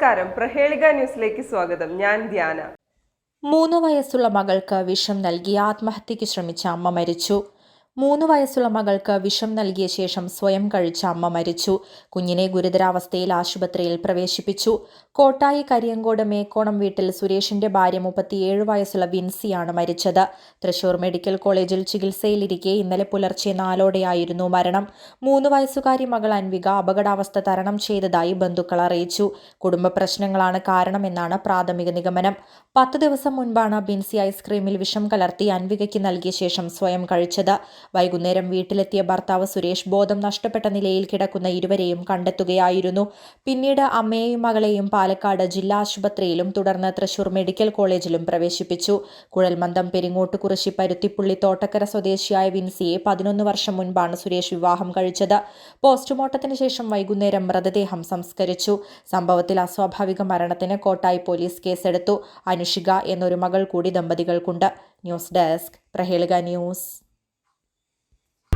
നമസ്കാരം. പ്രഹേളിക ന്യൂസിലേക്ക് സ്വാഗതം. ഞാൻ ധ്യാന. മൂന്ന് വയസ്സുള്ള മകൾക്ക് വിഷം നൽകി ആത്മഹത്യയ്ക്ക് ശ്രമിച്ച അമ്മ മരിച്ചു. മൂന്ന് വയസ്സുള്ള മകൾക്ക് വിഷം നൽകിയ ശേഷം സ്വയം കഴിച്ച അമ്മ മരിച്ചു. കുഞ്ഞിനെ ഗുരുതരാവസ്ഥയിൽ ആശുപത്രിയിൽ പ്രവേശിപ്പിച്ചു. കോട്ടായി കരിയങ്കോട് മേക്കോണം വീട്ടിൽ സുരേഷിന്റെ ഭാര്യ മുപ്പത്തിയേഴ് വയസ്സുള്ള വിൻസിയാണ് മരിച്ചത്. തൃശൂർ മെഡിക്കൽ കോളേജിൽ ചികിത്സയിലിരിക്കെ ഇന്നലെ പുലർച്ചെ നാലോടെയായിരുന്നു മരണം. മൂന്ന് വയസ്സുകാരി മകൾ അൻവിക അപകടാവസ്ഥ തരണം ചെയ്തതായി ബന്ധുക്കൾ അറിയിച്ചു. കുടുംബ പ്രശ്നങ്ങളാണ് കാരണമെന്നാണ് പ്രാഥമിക നിഗമനം. പത്ത് ദിവസം മുൻപാണ് ബിൻസി ഐസ്ക്രീമിൽ വിഷം കലർത്തി അൻവികയ്ക്ക് നൽകിയ ശേഷം സ്വയം കഴിച്ചത്. വൈകുന്നേരം വീട്ടിലെത്തിയ ഭർത്താവ് സുരേഷ് ബോധം നഷ്ടപ്പെട്ട നിലയിൽ കിടക്കുന്ന ഇരുവരെയും കണ്ടെത്തുകയായിരുന്നു. പിന്നീട് അമ്മയെയും മകളെയും പാലക്കാട് ജില്ലാ ആശുപത്രിയിലും തുടർന്ന് തൃശൂർ മെഡിക്കൽ കോളേജിലും പ്രവേശിപ്പിച്ചു. കുഴൽമന്ദം പെരിങ്ങോട്ടുകുറിശി പരുത്തിപ്പുള്ളി തോട്ടക്കര സ്വദേശിയായ വിൻസിയെ പതിനൊന്ന് വർഷം മുൻപാണ് സുരേഷ് വിവാഹം കഴിച്ചത്. പോസ്റ്റ്മോർട്ടത്തിന് ശേഷം വൈകുന്നേരം മൃതദേഹം സംസ്കരിച്ചു. സംഭവത്തിൽ അസ്വാഭാവിക മരണത്തിന് കോട്ടായി പോലീസ് കേസെടുത്തു. അനുഷിക എന്നൊരു മകൾ കൂടി ദമ്പതികൾക്കുണ്ട്. News desk Prahelika news.